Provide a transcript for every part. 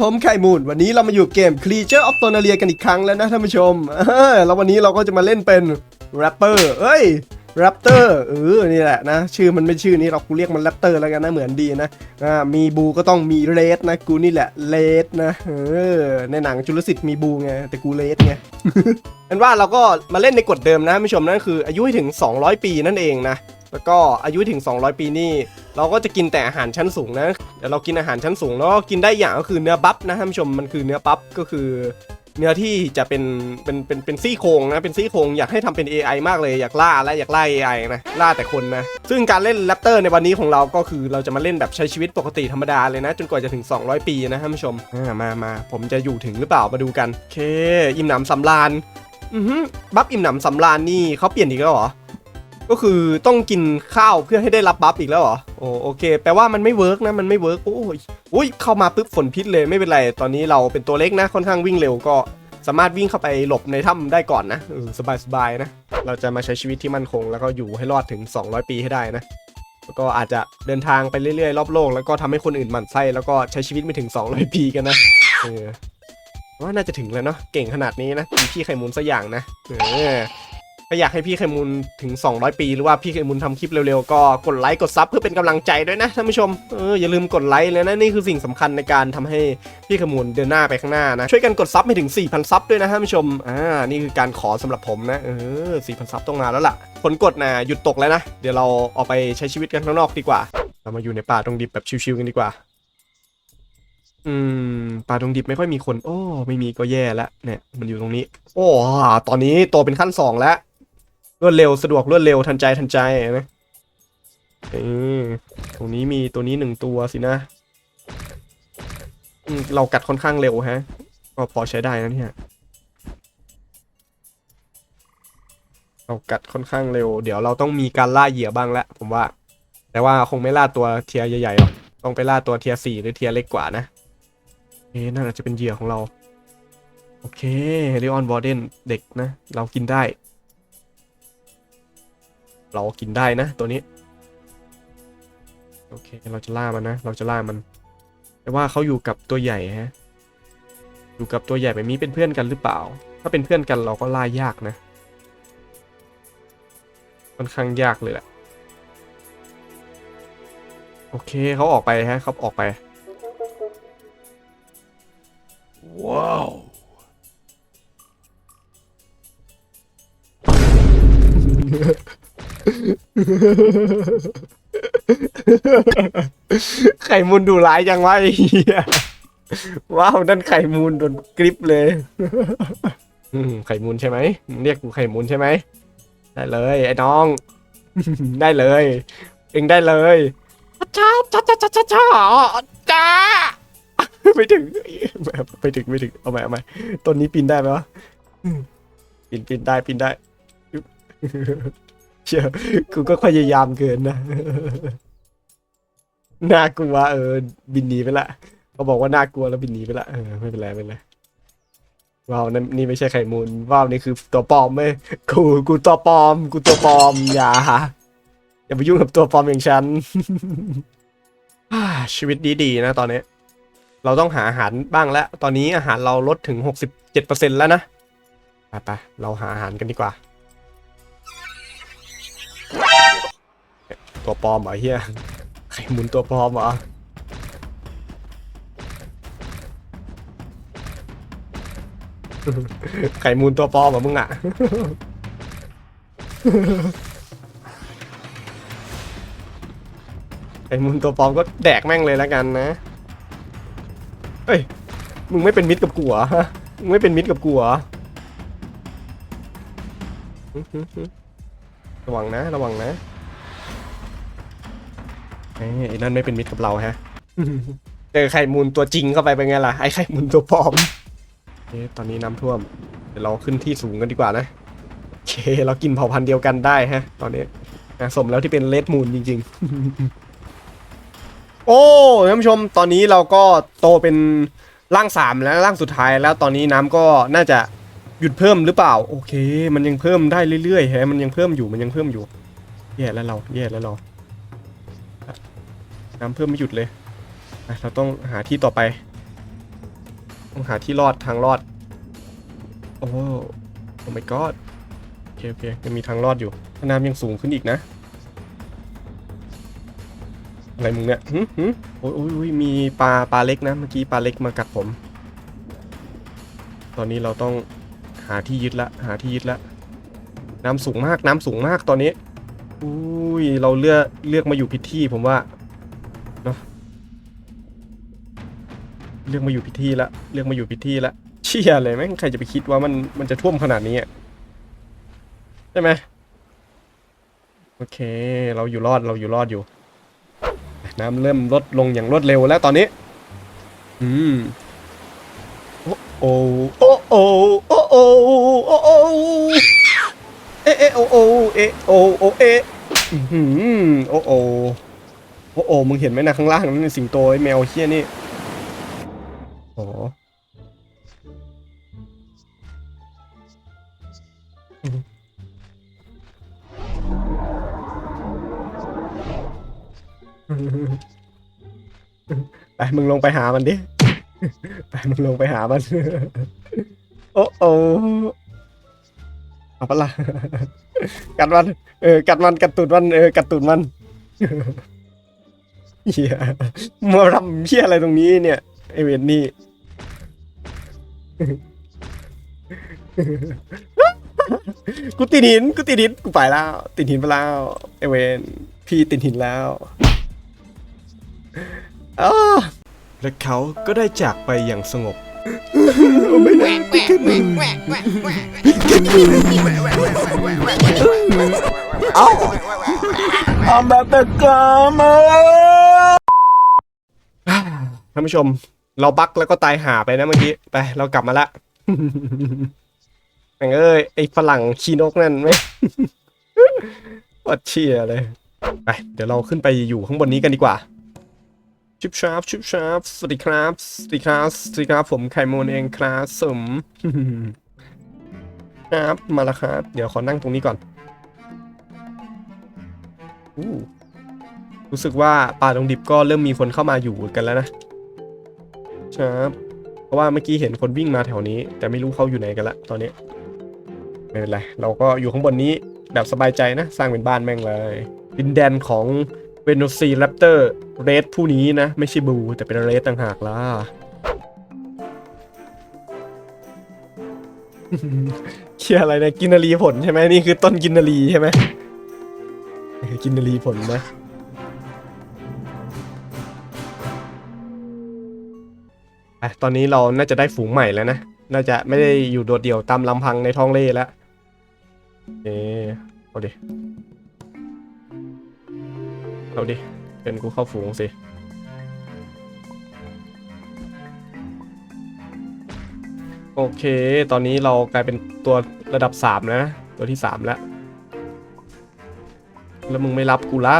ผมไข่มูนวันนี้เรามาอยู่เกม Creature of t o n a l i a กันอีกครั้งแล้วนะท่านผู้ชมแล้ววันนี้เราก็จะมาเล่นเป็นแรปเปอร์เอ้ยแรปเตอร์เออนี่แหละนะ ชื่อมันไม่ชื่อนี้เรากูเรียกมันแรปเตอร์แล้วกันนะเหมือนดีนะอ่ามีบูก็ต้องมีเรดนะกูนี่แหละเรดนะเออในหนังจุลศิษย์มีบูไงแต่กูเรดไงเป็นว่าเราก็มาเล่นในกฎเดิมนะท่านผู้ชมนั่นคือ อายุให้ถึง 200 ปีนั่นเองนะแล้วก็อายุถึง 200 ปีนี่ เราก็จะกินแต่อาหารชั้นสูงนะ เดี๋ยวเรากินอาหารชั้นสูงแล้วก็กินได้อย่างก็คือเนื้อบัฟนะท่านผู้ชมมันคือเนื้อบัฟก็คือ เนื้อที่จะเป็นเป็นเป็นเป็นซี่โครงนะเป็นซี่โครงอยากให้ทำเป็น AI มากเลยอยากล่าและอยากล่า AI นะล่าแต่คนนะ ซึ่งการเล่นแรปเตอร์ในวันนี้ของเราก็คือเราจะมาเล่นแบบใช้ชีวิตปกติธรรมดาเลยนะ จนกว่าจะถึง 200 ปีนะท่านผู้ชมอ่ามามาผมจะอยู่ถึงหรือเปล่ามาดูกันโอเค อิ่มหนำสำราญอือบัฟอิ่มหนำสำราญนี่เขาเปลี่ยนอีกแล้วเหรอ ก็คือต้องกินข้าวเพื่อให้ได้รับบัฟอีกแล้วเหรอโอ้โอเค แปลว่ามันไม่เวิร์กนะมันไม่เวิร์กโอ้ยอุ้ยเข้ามาปุ๊บฝนพิษเลยไม่เป็นไรตอนนี้เราเป็นตัวเล็กนะค่อนข้างวิ่งเร็วก็สามารถวิ่งเข้าไปหลบในถ้ำได้ก่อนนะสบายสบายๆนะ เราจะมาใช้ชีวิตที่มั่นคง แล้วก็อยู่ให้รอดถึง 200 ปีให้ได้นะแล้วก็อาจจะเดินทางไปเรื่อยๆรอบโลกแล้วก็ทำให้คนอื่นหมั่นไส้แล้วก็ใช้ชีวิตไม่ถึง 200 ปีกันนะเออว่าน่าจะถึงแล้วเนาะเก่งขนาดนี้นะมีพี่ไข่มูลสักอย่างนะเออ ถ้าอยากให้พี่ไขมูลถึง 200 ปี หรือว่าพี่ไขมูลทำคลิปเร็วๆ ก็กดไลค์กดซับเพื่อเป็นกำลังใจด้วยนะท่านผู้ชมเอออย่าลืมกดไลค์เลยนะนี่คือสิ่งสำคัญในการทำให้พี่ไขมูลเดินหน้าไปข้างหน้านะช่วยกันกดซับให้ถึง 4,000 ซับด้วยนะท่านผู้ชมอ่านี่คือการขอสำหรับผมนะเออ4,000 ซับต้องมาแล้วล่ะผลกดนะหยุดตกแล้วนะเดี๋ยวเราออกไปใช้ชีวิตกันข้างนอกดีกว่า เรามาอยู่ในป่าตรงดิบแบบชิวๆกันดีกว่าอืมป่าตรงดิบไม่ค่อยมีคน โอ้ ไม่มีก็แย่แล้วเนี่ย มันอยู่ตรงนี้ โอ้ ตอนนี้โตเป็นขั้นสองแล้ว รวดเร็วสะดวกรวดเร็วทันใจทันใจนะตรงนี้มีตัวนี้หนึ่งตัวสินะเรากัดค่อนข้างเร็วฮะ ก็พอใช้ได้นะเนี่ยเรากัดค่อนข้างเร็ว เดี๋ยวเราต้องมีการล่าเหยื่อบ้างแล้วผมว่า แต่ว่าคงไม่ล่าตัวเทียใหญ่ๆหรอกต้องไปล่าตัวเทียสี่หรือเทียเล็กกว่านะเอ๊ะนั่นอาจจะเป็นเหยื่อของเรา โอเคเรออนวอร์เดนเด็กนะ เรากินได้ เรากินได้นะตัวนี้ โอเค เราจะล่ามันนะ เราจะล่ามัน แต่ว่าเขาอยู่กับตัวใหญ่ฮะ อยู่กับตัวใหญ่แบบนี้เป็นเพื่อนกันหรือเปล่า ถ้าเป็นเพื่อนกันเราก็ล่ายากนะ ค่อนข้างยากเลยแหละ โอเคเขาออกไปฮะเขาออกไป ว้าว ไข่มูลดูร้ายจังวะไอ้เหี้ยว้าวนั่นไข่มูลโดนกริปเลยอืมไข่มูลใช่ไหมมึงเรียกกูไข่มูลใช่ไหมได้เลย ไอ้น้อง ได้เลย เองได้เลยจ้าจ้าจ้าจ้าจ้าจ้าจ้าไม่ถึงไม่ถึงไม่ถึงเอาใหม่เอาใหม่ต้นนี้ปีนได้ไหมวะอืมปีนปีนได้ปีนได้ เชื่อกูก็พยายามเกินนะน่ากลัวเออ บินหนีไปละเขาบอกว่าน่ากลัวแล้วบินหนีไปละเออไม่เป็นไรไม่เป็นไรว้าวนั่นนี่ไม่ใช่ไข่มูลว้าวนี่คือตัวปลอมเว้ยกูกูตัวปลอม กูตัวปลอมอย่าอย่าไปยุ่งกับตัวปลอมอย่างฉันชีวิตดีๆนะตอนนี้ เราต้องหาอาหารบ้างแล้ว ตอนนี้อาหารเราลดถึง 67%แล้วนะไปไปๆเราหาอาหารกันดีกว่า ตัวปลอมเหรอเฮียไข่มุนตัวปลอมเหรอไข่มูลตัวปลอมเหรอมึงอะไข่มูลตัวปลอมก็แดกแม่งเลยแล้วกันนะเฮ้ยมึงไม่เป็นมิตรกับกูเหรอะมึงไม่เป็นมิตรกับกูเหรอระวังนะ ระวังนะ เอ้ยไอ้นั่นไม่เป็นมิตรกับเราฮะ เจอไข่มูลตัวจริงเข้าไปเป็นไงล่ะ ไอ้ไข่มูลตัวปลอมเอ๊ะตอนนี้น้ำท่วม เดี๋ยวเราขึ้นที่สูงกันดีกว่านะ โอเค เรากินเผ่าพันธุ์เดียวกันได้ฮะ ตอนนี้นะสมแล้วที่เป็นเลดมูลจริง ๆ โอ้ท่านผู้ชม ตอนนี้เราก็โตเป็นร่างสามแล้วร่างสุดท้ายแล้วตอนนี้น้ำก็น่าจะหยุดเพิ่มหรือเปล่า โอเค มันยังเพิ่มได้เรื่อยๆฮะมันยังเพิ่มอยู่มันยังเพิ่มอยู่แย่แล้วเราแย่แล้วเรา น้ำเพิ่มไม่หยุดเลยเราต้องหาที่ต่อไป ต้องหาที่รอดทางรอด โอ้โอ้ my god โอเคโอเคยังมีทางรอดอยู่น้ำยังสูงขึ้นอีกนะ อะไรมึงเนี่ยหึหึโอ้ยโอ้ยโอ้ยมีปลาปลาเล็กนะ เมื่อกี้ปลาเล็กมากัดผม ตอนนี้เราต้องหาที่ยึดละ หาที่ยึดละ น้ำสูงมาก น้ำสูงมากตอนนี้ อุ้ย เราเลือกเลือกมาอยู่ผิดที่ผมว่า เรื่องมาอยู่พิธีละเรื่องมาอยู่พิธีละเชี่ยเลยแม่งใครจะไปคิดว่ามันมันจะท่วมขนาดนี้ใช่ไหมโอเค เราอยู่รอดเราอยู่รอดอยู่ น้ำเริ่มลดลงอย่างรวดเร็วแล้วตอนนี้ อืมโอ้โอ้โอ้โอ้โอ้โอ้โอ้เอเอโอโอเอโอโอเออืมโอ้โอ้โอ้โอ้มึงเห็นไหมนะข้างล่างนั่นสิงโตไอแมวเชี่ยนี่ โอ้ไปมึงลงไปหามันดิ ไปมึงลงไปหามัน โอ้โอ้เอาปะล่ะกัดมัน เออ กัดมัน กัดตูดมัน เออ กัดตูดมันเฮียมาทำเฮียอะไรตรงนี้เนี่ยไอเวนนี่ กูติดหินกูติดหินกูไปแล้ว ติดหินไปแล้วไอเวนพี่ติดหินแล้วอ้าและเขาก็ได้จากไปอย่างสงบไม่ได้พี่แค่มึงเอ้าทำแบบตะกามาท่านผู้ชม เราบักแล้วก็ตายหาไปนะเมื่อกี้ ไป เรากลับมาละแม่งเอ้ย ไอ้ฝรั่งขี้นกนั่นไหมวัดเชียเลย ไป เดี๋ยวเราขึ้นไปอยู่ข้างบนนี้กันดีกว่า ชิปชาร์ปชิปชาร์ปสวัสดีครับ สวัสดีครับ สวัสดีครับ ผมไข่มูนเองครับสมครับ มาแล้วครับ เดี๋ยวขอนั่งตรงนี้ก่อนอู้รู้สึกว่าป่าดงดิบก็เริ่มมีคนเข้ามาอยู่กันแล้วนะ ครับเพราะว่าเมื่อกี้เห็นคนวิ่งมาแถวนี้ แต่ไม่รู้เขาอยู่ไหนกันละตอนนี้ไม่เป็นไรเราก็อยู่ข้างบนนี้แบบสบายใจนะ สร้างเป็นบ้านแม่งเลย ดินแดนของเวโนซีแรปเตอร์เรดผู้นี้นะ ไม่ใช่บู แต่เป็นเรดต่างหากล่ะเคียอะไรนะกินนารีผลใช่ไหมนี่คือต้นกินนารีใช่ไหมกินนารีผลนะ อะตอนนี้เราน่าจะได้ฝูงใหม่แล้วนะ น่าจะไม่ได้อยู่โดดเดี่ยวตามลำพังในท้องเล่แล้วเออเอาดิ เอาดิ เป็นกูเข้าฝูงสิ โอเค ตอนนี้เรากลายเป็นตัวระดับ 3 แล้วนะ ตัวที่ 3 แล้ว แล้วมึงไม่รับกูล่ะ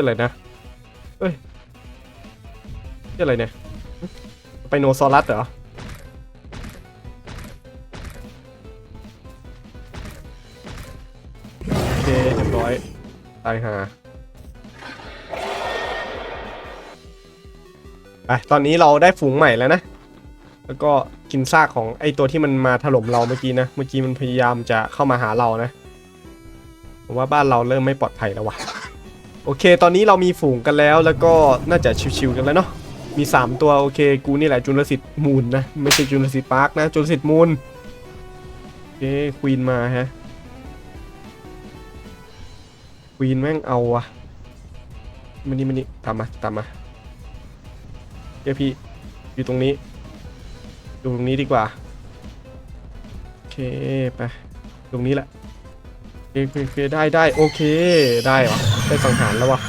ี่อะไรนะเอ้ยเกี่อะไรเนี่ย ไปโนซอรัสเหรอ โอเคเรียบร้อย ตายหาไปตอนนี้เราได้ฝูงใหม่แล้วนะ แล้วก็กินซากของไอตัวที่มันมาถล่มเราเมื่อกี้นะ เมื่อกี้มันพยายามจะเข้ามาหาเรานะผมว่าบ้านเราเริ่มไม่ปลอดภัยแล้วว่ะ โอเค ตอนนี้เรามีฝูงกันแล้วแล้วก็น่าจะชิวๆกันแล้วเนาะมี 3 ตัวโอเคกูนี่แหละจุลสิทธิ์มูนนะไม่ใช่จุลสิทธิ์ปาร์คนะจุลสิทธิ์มูนโอเคควีนมาฮะควีนแม่งเอาอะมานี่มานี่ตามมาตามมาเดี๋ยวพี่อยู่ตรงนี้อยู่ตรงนี้ดีกว่าโอเคไปตรงนี้แหละโอเคโอเคโอเคได้ได้โอเคได้วะ ได้สังหารแล้ววะ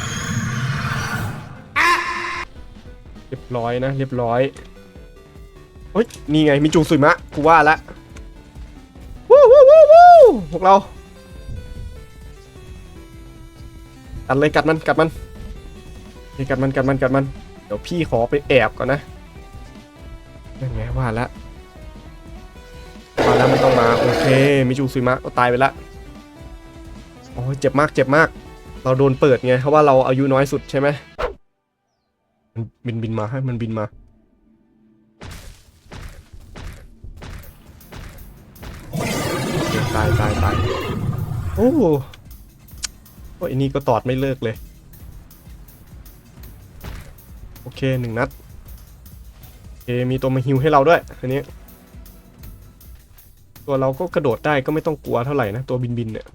เรียบร้อยนะเรียบร้อยเฮ้ยนี่ไงมีจูสุยมะกูว่าละวู้วู้วู้วู้พวกเรากัดเลยกัดมันกัดมันเฮ้กัดมันกัดมันกัดมัน เดี๋ยวพี่ขอไปแอบก่อนนะนั่นไงว่าล้วว่าแล้วมันต้องมาโอเคมิจูซุยมะก็ตายไปละโอ้ยเจ็บมากเจ็บมาก เราโดนเปิดไงเพราะว่าเราอายุน้อยสุดใช่ไหมมันบินบินมาให้มันบินมา ตายตายตายโอ้โหโอ้ยนนี้ก็ตอดไม่เลิกเลย โอเคหนึ่งนัดโอมีตัวมาฮิวให้เราด้วยอันนี้ ตัวเราก็กระโดดได้ก็ไม่ต้องกลัวเท่าไหร่นะ ตัวบินบินเนี่ย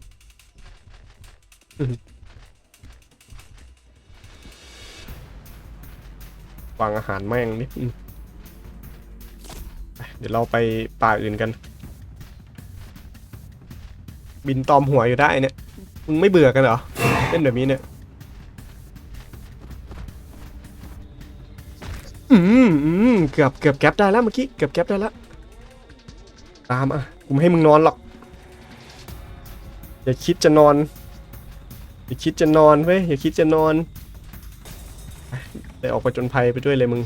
วางอาหารแม่งนิดนึงเดี๋ยวเราไปป่าอื่นกัน บินตอมหัวอยู่ได้เนี่ย มึงไม่เบื่อกันเหรอเล่นแบบนี้เนี่ย อืมอืมเกือบเกือบแก๊ปได้แล้วเมื่อกี้เกือบแก๊ปได้แล้ว ตามอะกูไม่ให้มึงนอนหรอกอย่าคิดจะนอน อย่าคิดจะนอนเว้ยอย่าคิดจะนอน ออกไปจนภัยไปด้วยเลยมึง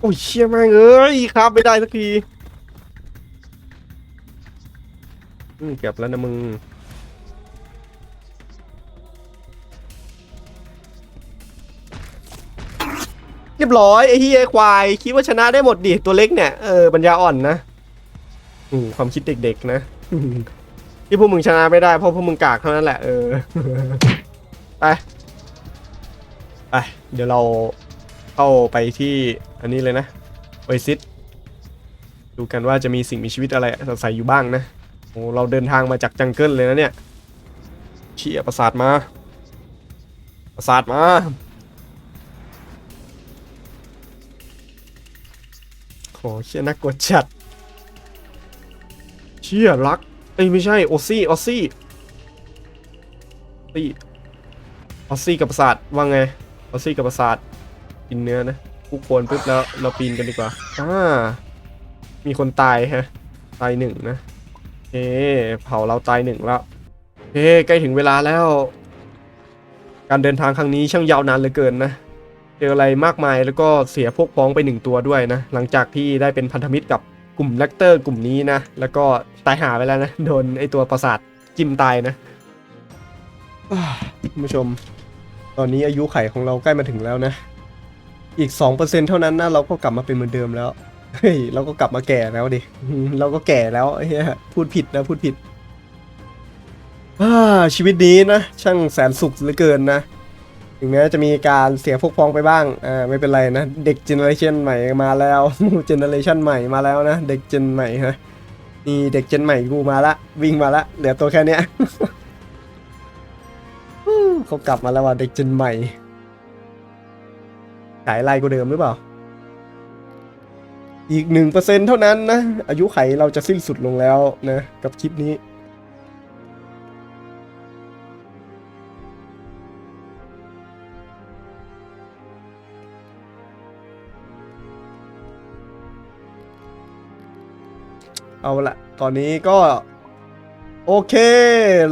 โอ้ยเชี่ยแม่งเอ้ยครับไม่ได้สักทีอืมเกือบแล้วนะมึงเรียบร้อยไอ้เฮียควาย คิดว่าชนะได้หมดดิตัวเล็กเนี่ยเออปัญญาอ่อนนะอืมความคิดเด็กๆนะที่พวกมึงชนะไม่ได้เพราะพวกมึงกากเท่านั้นแหละเออไป ไปเดี๋ยวเราเข้าไปที่อันนี้เลยนะโอซิสดูกันว่าจะมีสิ่งมีชีวิตอะไรอาศัยอยู่บ้างนะโอ้เราเดินทางมาจากจังเกิลเลยนะเนี่ยเชี่ยประสาทมาประสาทมาโอ้เชี่ยน่ากลัวจัดเชี่ยรักเอ้ยไม่ใช่โอซี่ออซี่ซี่ออซี่กับประสาทว่าไง เออซี่กับประสาทกินเนื้อนะผู้คนปุ๊บแล้วเราปีนกันดีกว่าอ่ามีคนตายฮะตายหนึ่งนะเฮ้เผาเราตายหนึ่งแล้วเฮ้ใกล้ถึงเวลาแล้ว การเดินทางครั้งนี้ช่างยาวนานเหลือเกินนะเจออะไรมากมายแล้วก็เสียพวกพ้องไปหนึ่งตัวด้วยนะ หลังจากที่ได้เป็นพันธมิตรกับกลุ่มแรคเตอร์กลุ่มนี้นะ แล้วก็ตายหาไปแล้วนะ โดนไอตัวประสาทจิ้มตายนะคุณผู้ชม ตอนนี้อายุไขของเราใกล้มาถึงแล้วนะ อีก 2%เท่านั้นนะเราก็กลับมาเป็นเหมือนเดิมแล้ว เฮ้ย เราก็กลับมาแก่แล้วดิ เราก็แก่แล้วเหี้ยพูดผิดนะพูดผิดอชีวิตนี้นะ ช่างแสนสุขเหลือเกินนะถึงแม้จะมีการเสียพวกพ้องไปบ้าง อ่า ไม่เป็นไรนะ เด็กเจเนอเรชันใหม่มาแล้ว เจเนอเรชันใหม่มาแล้วนะ เด็กเจนใหม่ฮะนี่เด็กเจนใหม่กูมาละ วิ่งมาละ เหลือตัวแค่เนี้ย เขากลับมาแล้วว่ะเด็กเจนใหม่ ขายไล่กูเดิมหรือเปล่า อีกหนึ่งเปอร์เซ็นเท่านั้นนะ อายุไขเราจะสิ้นสุดลงแล้วนะ กับคลิปนี้ เอาละตอนนี้ก็ โอเค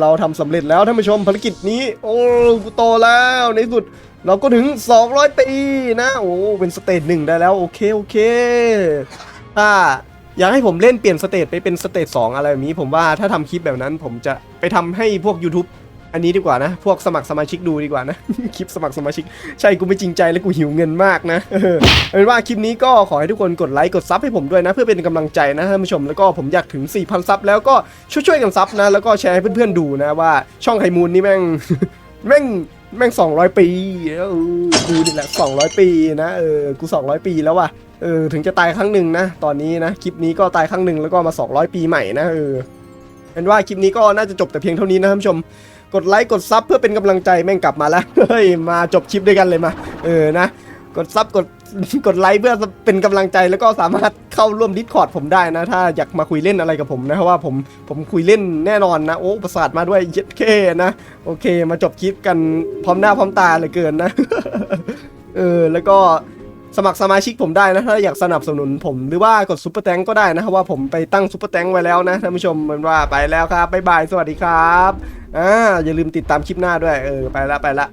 เราทำสำเร็จแล้วท่านผู้ชมภารกิจนี้ โอ้กูโตแล้วในสุด เราก็ถึง 200 ปีนะ โอ้เป็นสเตจหนึ่งได้แล้ว โอเค โอเคถ้าอยากให้ผมเล่นเปลี่ยนสเตจไปเป็นสเตจ2อะไรแบบนี้ ผมว่าถ้าทำคลิปแบบนั้นผมจะไปทำให้พวก YouTube อันนี้ดีกว่านะ พวกสมัครสมาชิกดูดีกว่านะ คลิปสมัครสมาชิก ใช่กูไม่จริงใจและกูหิวเงินมากนะ เออเป็นว่าคลิปนี้ก็ขอให้ทุกคนกดไลค์กดซับให้ผมด้วยนะ เพื่อเป็นกำลังใจนะท่านผู้ชมแล้วก็ผมอยากถึง 4,000 ซับแล้วก็ช่วยๆกันซับนะ แล้วก็แชร์ให้เพื่อนๆดูนะว่าช่องไฮมูนนี่แม่งแม่งแม่ง 200 ปีกูนี่แหละ 200 ปีนะเออกู 200 ปีแล้วว่ะเออถึงจะตายครั้งหนึ่งนะ ตอนนี้นะคลิปนี้ก็ตายครั้งหนึ่งแล้วก็มา 200 ปีใหม่นะเออเป็นว่าคลิปนี้ก็น่าจะจบแต่เพียงเท่านี้นะท่านผู้ชม กดไลค์กดซับเพื่อเป็นกำลังใจแม่งกลับมาแล้วเฮ้ยมาจบคลิปด้วยกันเลยมา เออนะ กดซับกดกดไลค์เพื่อเป็นกำลังใจแล้วก็สามารถเข้าร่วมดิสคอร์ดผมได้นะ ถ้าอยากมาคุยเล่นอะไรกับผมนะเพราะว่าผมผมคุยเล่นแน่นอนนะโอ้ประสาทมาด้วยเย็ดเคนะ โอเค มาจบคลิปกันพร้อมหน้าพร้อมตาเหลยเกินนะ เออแล้วก็ สมัครสมาชิกผมได้นะถ้าอยากสนับสนุนผมหรือว่ากดซุปเปอร์แตงก็ได้นะครับว่าผมไปตั้งซุปเปอร์แตงไว้แล้วนะท่านผู้ชมมันว่าไปแล้วครับบ๊ายบายสวัสดีครับอ่าอย่าลืมติดตามคลิปหน้าด้วยเออไปละไปละ